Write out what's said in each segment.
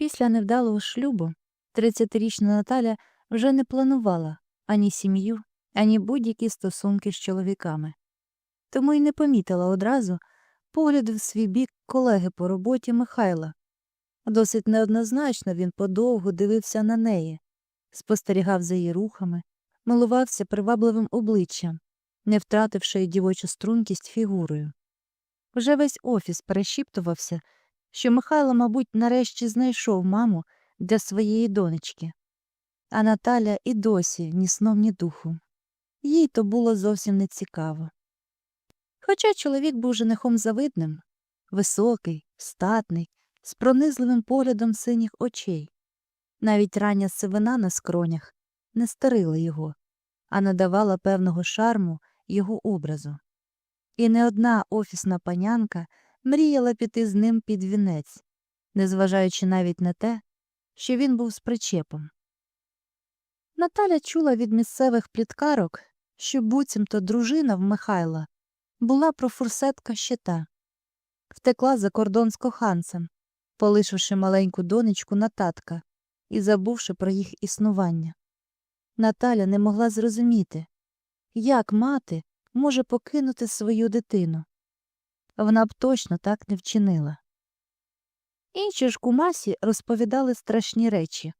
Після невдалого шлюбу 30-річна Наталя вже не планувала ані сім'ю, ані будь-які стосунки з чоловіками. Тому й не помітила одразу погляди в свій бік колеги по роботі Михайла. Досить неоднозначно він подовго дивився на неї, спостерігав за її рухами, милувався привабливим обличчям, не втративши й дівочу стрункість фігурою. Вже весь офіс перешіптувався, що Михайло, мабуть, нарешті знайшов маму для своєї донечки, а Наталя і досі ні сном, ні духом. Їй то було зовсім не цікаво. Хоча чоловік був женихом завидним, високий, статний, з пронизливим поглядом синіх очей. Навіть рання сивина на скронях не старила його, а надавала певного шарму його образу. І не одна офісна панянка мріяла піти з ним під вінець, незважаючи навіть на те, що він був з причепом. Наталя чула від місцевих пліткарок, що буцімто дружина в Михайла була профурсетка щита, втекла за кордон з коханцем, полишивши маленьку донечку на татка і забувши про їх існування. Наталя не могла зрозуміти, як мати може покинути свою дитину. Вона б точно так не вчинила. Інші ж кумасі розповідали страшні речі,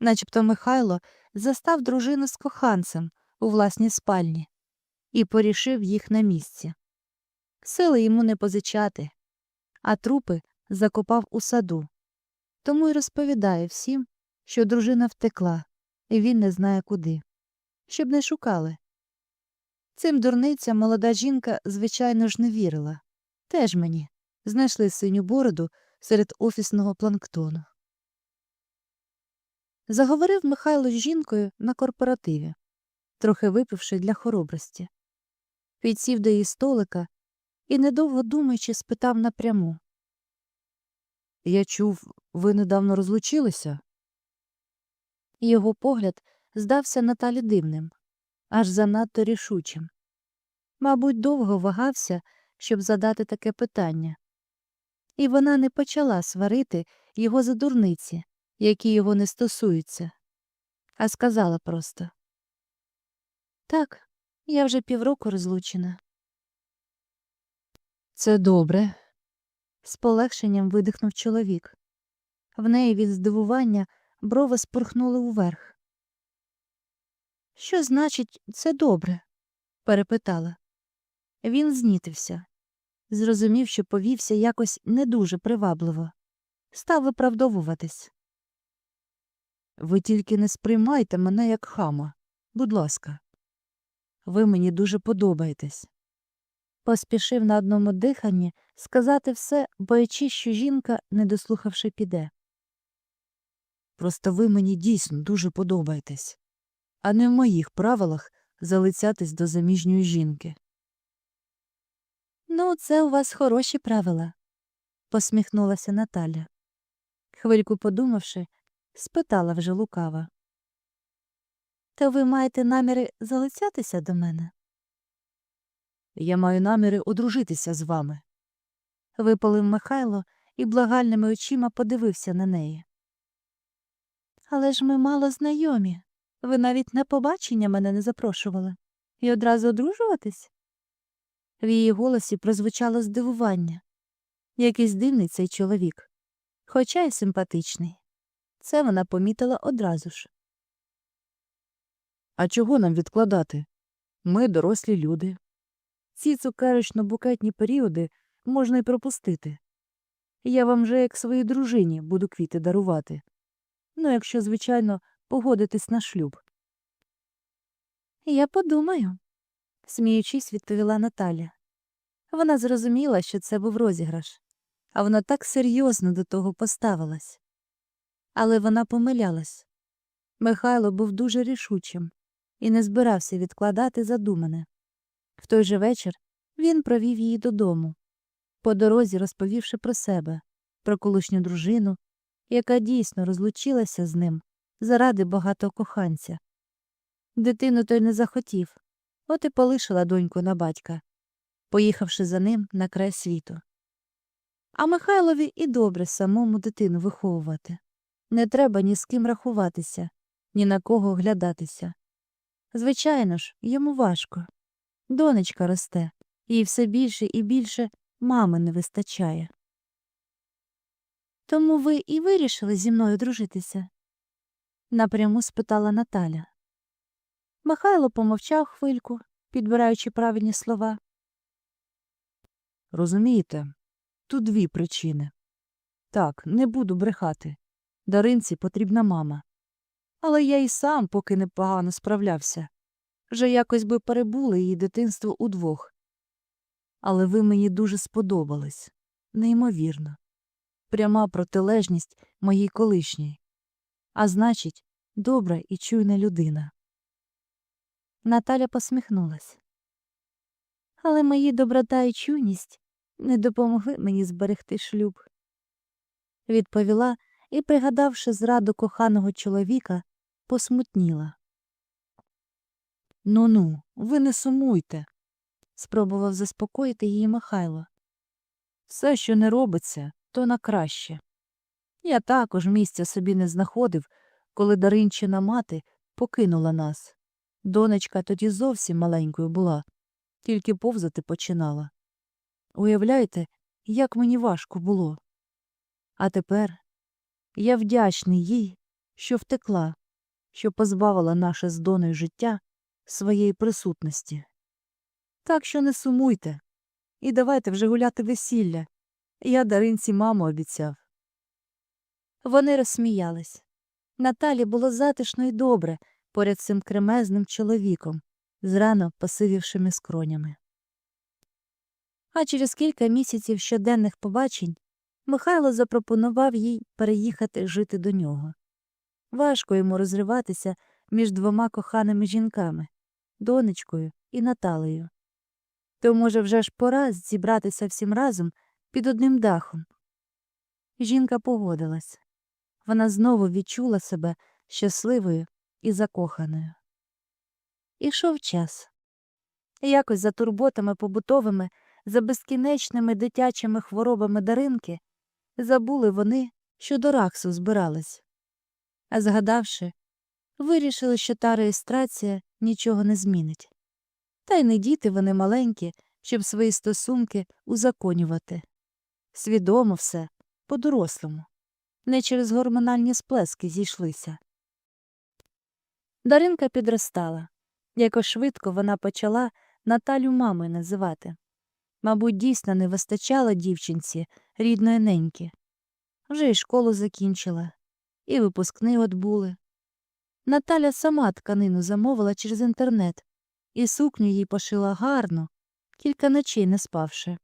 начебто Михайло застав дружину з коханцем у власній спальні і порішив їх на місці. Сили йому не позичати, а трупи закопав у саду. Тому й розповідає всім, що дружина втекла, і він не знає куди, щоб не шукали. Цим дурницям молода жінка, звичайно ж, не вірила. Теж мені знайшли синю бороду серед офісного планктону. Заговорив Михайло з жінкою на корпоративі, трохи випивши для хоробрості. Підсів до її столика і, недовго думаючи, спитав напряму. Я чув, ви недавно розлучилися? Його погляд здався Наталі дивним, аж занадто рішучим. Мабуть, довго вагався, щоб задати таке питання. І вона не почала сварити його за дурниці, які його не стосуються, а сказала просто Так, я вже півроку розлучена. Це добре. З полегшенням видихнув чоловік. В неї від здивування брови спорхнули уверх. Що значить, це добре? перепитала. Він знітився, зрозумів, що повівся якось не дуже привабливо, став виправдовуватись. Ви тільки не сприймайте мене як хама, будь ласка. Ви мені дуже подобаєтесь. Поспішив на одному диханні сказати все, боячись, що жінка, не дослухавши, піде. Просто ви мені дійсно дуже подобаєтесь, а не в моїх правилах залицятись до заміжньої жінки. Ну, це у вас хороші правила, посміхнулася Наталя. Хвильку подумавши, спитала вже лукава. То ви маєте наміри залицятися до мене? Я маю наміри одружитися з вами. Випалив Михайло і благальними очима подивився на неї. Але ж ми мало знайомі. Ви навіть на побачення мене не запрошували. І одразу одружуватись? В її голосі прозвучало здивування. Якийсь дивний цей чоловік, хоча й симпатичний. Це вона помітила одразу ж. А чого нам відкладати? Ми дорослі люди. Ці цукеречно букетні періоди можна й пропустити. Я вам вже як своїй дружині буду квіти дарувати. Ну, якщо, звичайно, погодитись на шлюб. Я подумаю, сміючись, відповіла Наталя. Вона зрозуміла, що це був розіграш, а вона так серйозно до того поставилась. Але вона помилялась. Михайло був дуже рішучим і не збирався відкладати задумане. В той же вечір він провів її додому, по дорозі розповівши про себе, про колишню дружину, яка дійсно розлучилася з ним заради багатого коханця. Дитину той не захотів, от і полишила доньку на батька, поїхавши за ним на край світу. А Михайлові і добре самому дитину виховувати. Не треба ні з ким рахуватися, ні на кого оглядатися. Звичайно ж, йому важко. Донечка росте, їй все більше і більше мами не вистачає. Тому ви і вирішили зі мною дружитися? напряму спитала Наталя. Михайло помовчав хвильку, підбираючи правильні слова. Розумієте, тут дві причини. Так, не буду брехати. Даринці потрібна мама. Але я і сам поки непогано справлявся. Вже якось би перебули її дитинство удвох. Але ви мені дуже сподобались. Неймовірно. Пряма протилежність моїй колишній. А значить, добра і чуйна людина. Наталя посміхнулась. Але мої доброта і чуйність не допомогли мені зберегти шлюб. Відповіла і, пригадавши зраду коханого чоловіка, посмутніла. Ну ну, ви не сумуйте. Спробував заспокоїти її Михайло. Все, що не робиться, то на краще. Я також місця собі не знаходив, коли Даринчина мати покинула нас. Донечка тоді зовсім маленькою була, тільки повзати починала. Уявляєте, як мені важко було. А тепер я вдячний їй, що втекла, що позбавила наше з Доною життя своєї присутності. Так що не сумуйте і давайте вже гуляти весілля. Я Даринці маму обіцяв. Вони розсміялись. Наталі було затишно і добре поряд цим кремезним чоловіком, з рано посивівшими скронями. А через кілька місяців щоденних побачень Михайло запропонував їй переїхати жити до нього. Важко йому розриватися між двома коханими жінками донечкою і Наталею. То, може, вже ж пора зібратися всім разом під одним дахом. Жінка погодилась. Вона знову відчула себе щасливою і закоханою. Ішов час. Якось за турботами побутовими, за безкінечними дитячими хворобами даринки, забули вони, що до раксу збирались. А згадавши, вирішили, що та реєстрація нічого не змінить. Та й не діти вони маленькі, щоб свої стосунки узаконювати. Свідомо все, по-дорослому, не через гормональні сплески зійшлися. Даринка підростала. Якось швидко вона почала Наталю мамою називати. Мабуть, дійсно не вистачало дівчинці рідної неньки. Вже й школу закінчила, і випускни отбули. Наталя сама тканину замовила через інтернет, і сукню їй пошила гарно, кілька ночей не спавши.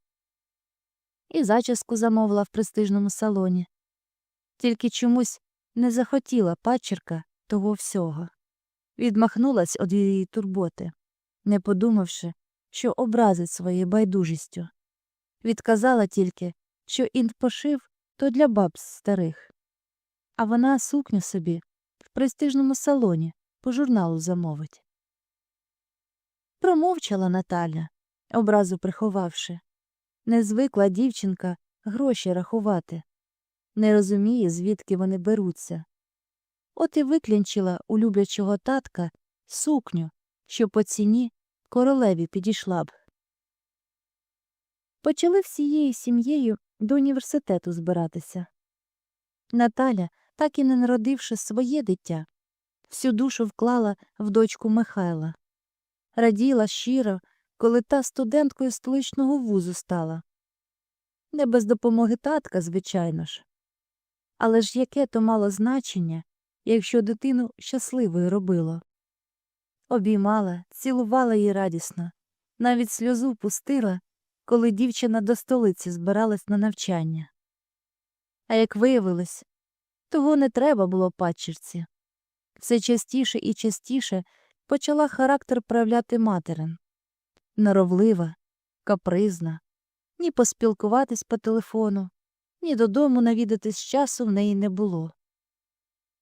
І зачіску замовила в престижному салоні. Тільки чомусь не захотіла пачерка того всього. Відмахнулась од її турботи, не подумавши, що образить своєю байдужістю. Відказала тільки, що інт пошив то для баб старих. А вона сукню собі в престижному салоні по журналу замовить. Промовчала Наталя, образу приховавши. Не звикла дівчинка гроші рахувати, не розуміє, звідки вони беруться. От і виклінчила у люблячого татка сукню, що по ціні королеві підійшла б. Почали всією сім'єю до університету збиратися. Наталя, так і не народивши своє дитя, всю душу вклала в дочку Михайла. Раділа щиро, коли та студенткою столичного вузу стала. Не без допомоги татка, звичайно ж. Але ж яке то мало значення, якщо дитину щасливою робило. Обіймала, цілувала її радісно, навіть сльозу пустила, коли дівчина до столиці збиралась на навчання. А як виявилось, того не треба було падчерці. Все частіше і частіше почала характер проявляти материн. Норовлива, капризна, ні поспілкуватись по телефону, ні додому навідатись часу в неї не було.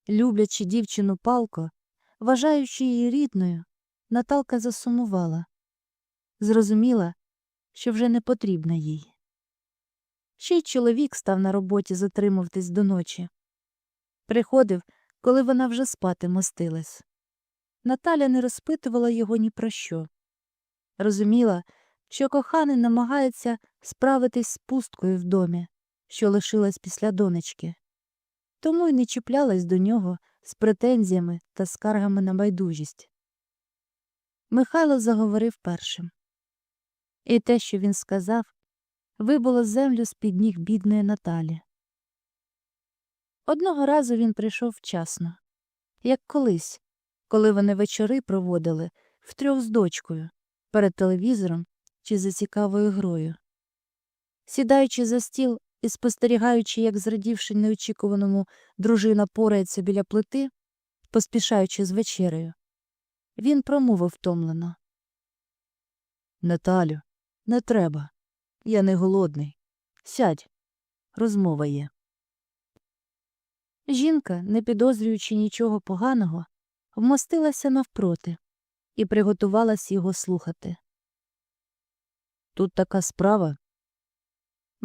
Люблячи дівчину палко, вважаючи її рідною, Наталка засумувала. Зрозуміла, що вже не потрібна їй. Ще й чоловік став на роботі затримуватись до ночі. Приходив, коли вона вже спати мостилась. Наталя не розпитувала його ні про що. Розуміла, що коханий намагається справитись з пусткою в домі, що лишилась після донечки, тому й не чіплялась до нього з претензіями та скаргами на байдужість. Михайло заговорив першим. І те, що він сказав, вибило землю з-під ніг бідної Наталі. Одного разу він прийшов вчасно, як колись, коли вони вечори проводили втрьох з дочкою перед телевізором чи за цікавою грою. Сідаючи за стіл і спостерігаючи, як зрадівши неочікуваному дружина порається біля плити, поспішаючи з вечерею, він промовив втомлено. Наталю, не треба. Я не голодний. Сядь. Розмова є. Жінка, не підозрюючи нічого поганого, вмостилася навпроти і приготувалась його слухати. Тут така справа.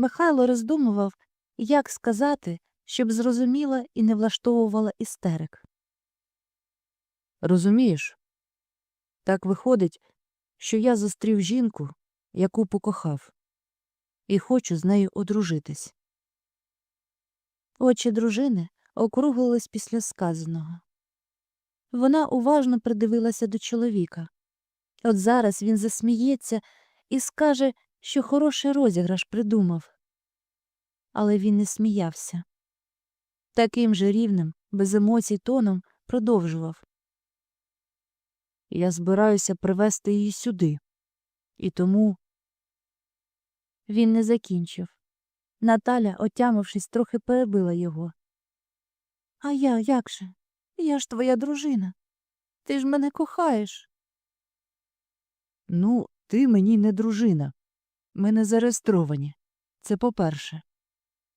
Михайло роздумував, як сказати, щоб зрозуміла і не влаштовувала істерик. Розумієш? Так виходить, що я зустрів жінку, яку покохав, і хочу з нею одружитись. Очі дружини округлились після сказаного. Вона уважно придивилася до чоловіка. От зараз він засміється і скаже, що хороший розіграш придумав. Але він не сміявся. Таким же рівним, без емоцій тоном продовжував. Я збираюся привезти її сюди. І тому Він не закінчив. Наталя, отямившись, трохи перебила його. А я як же? Я ж твоя дружина. Ти ж мене кохаєш. Ну, ти мені не дружина. Ми не зареєстровані. Це по-перше.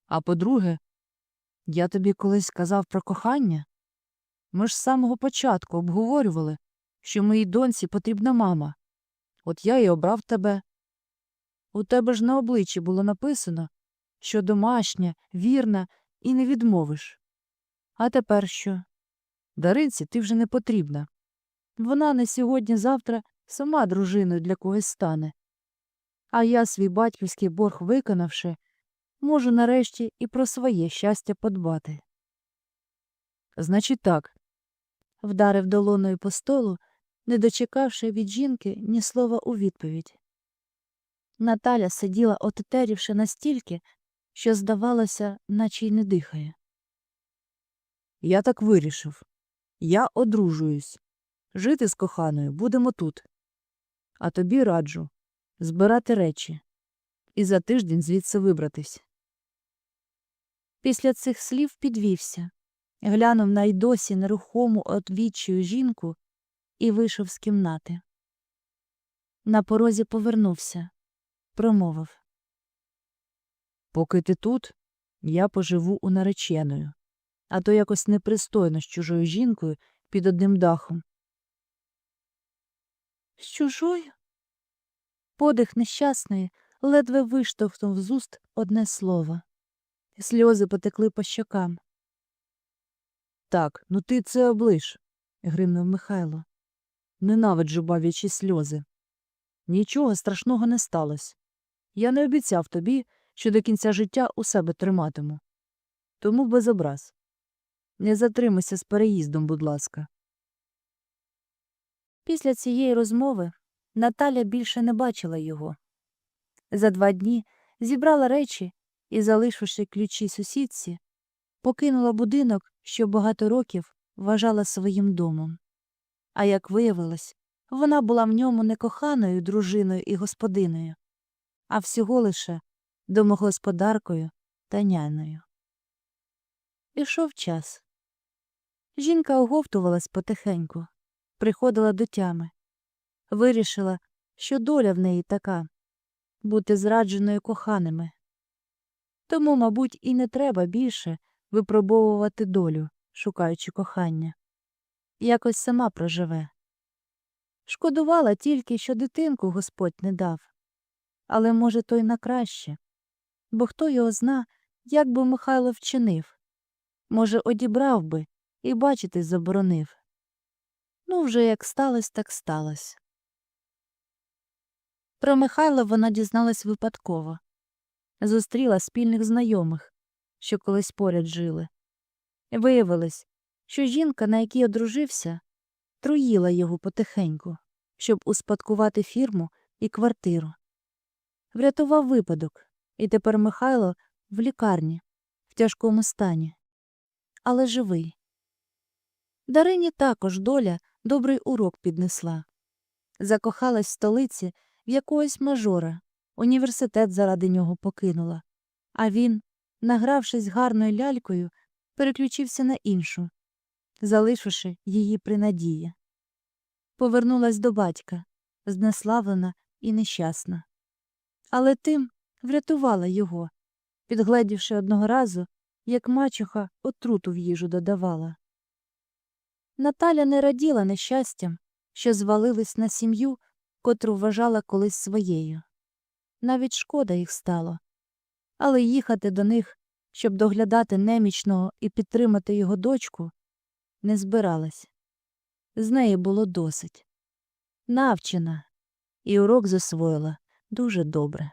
А по-друге, я тобі колись казав про кохання. Ми ж з самого початку обговорювали, що моїй доньці потрібна мама. От я і обрав тебе. У тебе ж на обличчі було написано, що домашня, вірна і не відмовиш. А тепер що? Даринці ти вже не потрібна. Вона не сьогодні-завтра сама дружиною для когось стане. А я свій батьківський борг виконавши, можу нарешті і про своє щастя подбати. Значить так, Вдарив долоною по столу, не дочекавши від жінки ні слова у відповідь. Наталя сиділа, отетерівши настільки, що, здавалося, наче й не дихає. я так вирішив. Я одружуюсь. Жити з коханою будемо тут. А тобі раджу збирати речі і за тиждень звідси вибратись. Після цих слів підвівся, глянув на й досі нерухому одвіччю жінку і вийшов з кімнати. На порозі повернувся, промовив. Поки ти тут, я поживу у нареченою, а то якось непристойно з чужою жінкою під одним дахом. З чужою? Подих нещасної ледве виштовхнув з уст одне слово. Сльози потекли по щокам. Так, ну ти це облиш, гримнув Михайло. Ненавиджу бавячі сльози. Нічого страшного не сталося. Я не обіцяв тобі, що до кінця життя у себе триматиму. Тому без образ. Не затримуйся з переїздом, будь ласка. Після цієї розмови Наталя більше не бачила його. За два дні зібрала речі і, залишивши ключі сусідці, покинула будинок, що багато років вважала своїм домом. А як виявилось, вона була в ньому не коханою дружиною і господиною, а всього лише домогосподаркою та няною. Ішов час. Жінка оговтувалась потихеньку, приходила до тями, вирішила, що доля в неї така бути зрадженою коханими. Тому, мабуть, і не треба більше випробовувати долю, шукаючи кохання. Якось сама проживе. Шкодувала тільки, що дитинку Господь не дав. Але, може, то й на краще. Бо хто його зна, як би Михайло вчинив, Може, одібрав би і бачити заборонив. Ну, вже як сталося, так сталося. Про Михайла вона дізналась випадково. Зустріла спільних знайомих, що колись поряд жили. Виявилось, що жінка, на якій одружився, труїла його потихеньку, щоб успадкувати фірму і квартиру. Врятував випадок, і тепер Михайло в лікарні, в тяжкому стані, але живий. Дарині також доля добрий урок піднесла. Закохалась в столиці в якогось мажора, університет заради нього покинула. А він, награвшись гарною лялькою, переключився на іншу, залишивши її при надії. Повернулась до батька, знеславлена і нещасна. Але тим врятувала його, підгледівши одного разу, як мачуха отруту в їжу додавала. Наталя не раділа нещастям, що звалились на сім'ю, котру вважала колись своєю. Навіть шкода їх стало. Але їхати до них, щоб доглядати немічного і підтримати його дочку, не збиралась. З неї було досить. Навчена, і урок засвоїла дуже добре.